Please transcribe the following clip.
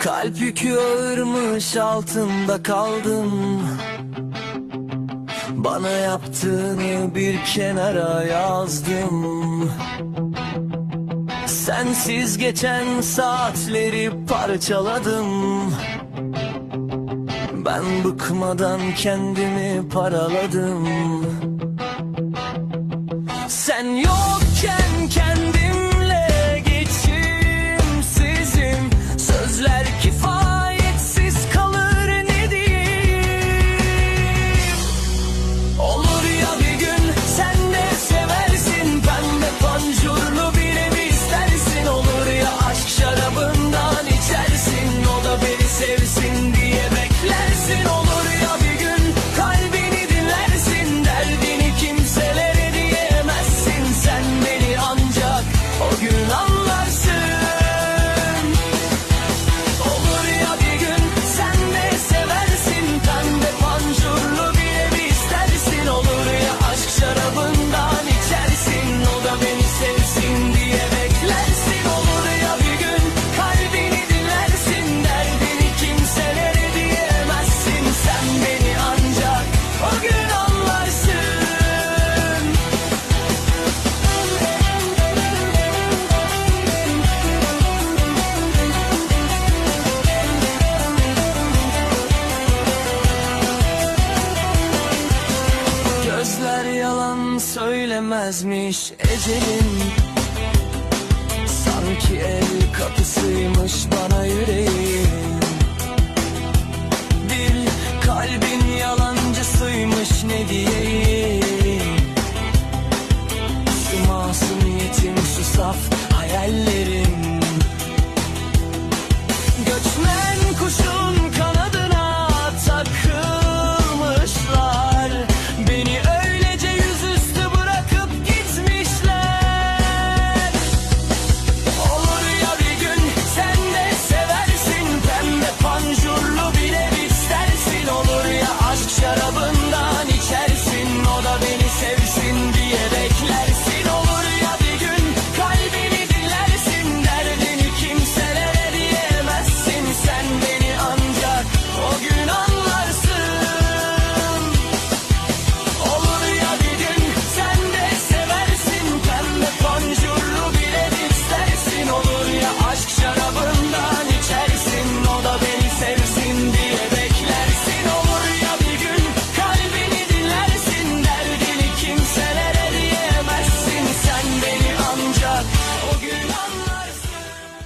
Kalp yükü ağırmış altında kaldım. Bana yaptığını bir kenara yazdım. Sensiz geçen saatleri parçaladım. Ben bıkmadan kendimi paraladım. Sen yokken gelmezmiş ecelin. Sanki el kapısıymış bana yüreğin. Dil kalbin yalancısıymış ne diyeyim? Şu masum yetim şu saf hayallerim. şarabın